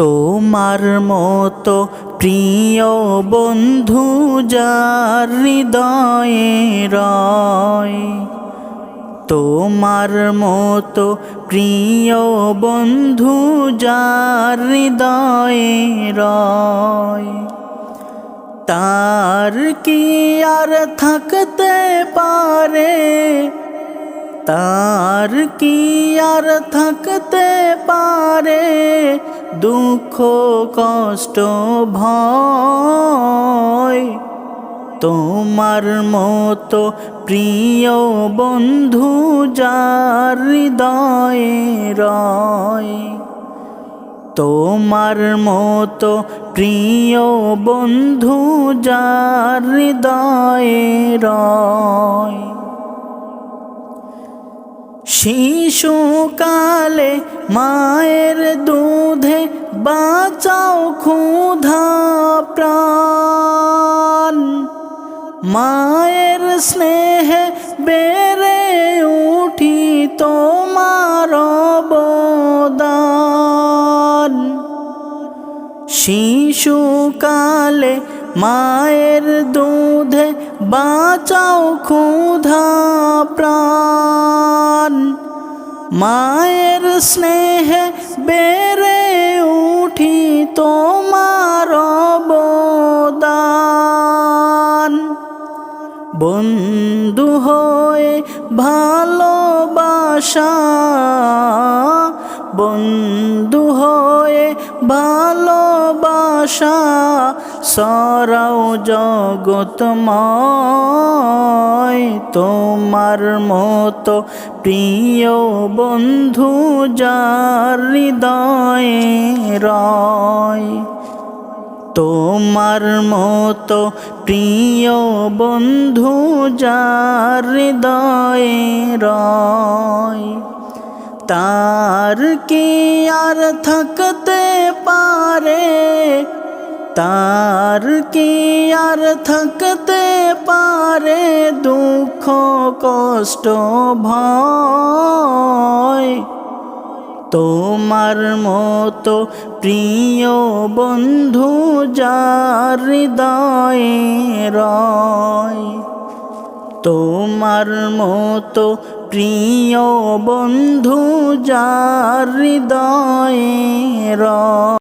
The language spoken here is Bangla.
তোমার মতো প্রিয় বন্ধু যার হৃদয়ে রয়। তোমার মতো প্রিয় বন্ধু যার হৃদয়ে রয়। তার কি আর থাকতে পারে? তার কি আর থাকতে পারে? দুঃখ, কষ্ট, ভয়। তোমার মতো প্রিয় বন্ধু যার হৃদয়ে রয়। তোমার মতো প্রিয় বন্ধু যার হৃদয়ে রয়। শিশুকালে মায়ের দুধে বাঁচাও ক্ষুধা প্রাণ। মায়ের স্নেহে বেড়ে উঠি তোমার অবদান। শিশুকালে মায়ের দুধে বাঁচাও ক্ষুধা প্রাণ। মায়ের স্নেহে বেড়ে উঠি তোমার অবদান বন্ধু হয়ে ভালোবাসা। বন্ধু হয়ে ভালোবাসা সরাও জগতময় তোমার মতো প্রিয় বন্ধু যার হৃদয়ে রয়। তোমার মতো প্রিয় বন্ধু যার হৃদয়ে রয়, তার কি আর থাকতে পারে? তার কি আর থাকতে পারে দুঃখ, কষ্ট, ভয়? তোমার মতো প্রিয় বন্ধু যার হৃদয়ে রয়। তোমার মতো প্রিয় বন্ধু যার হৃদয়ে রয়।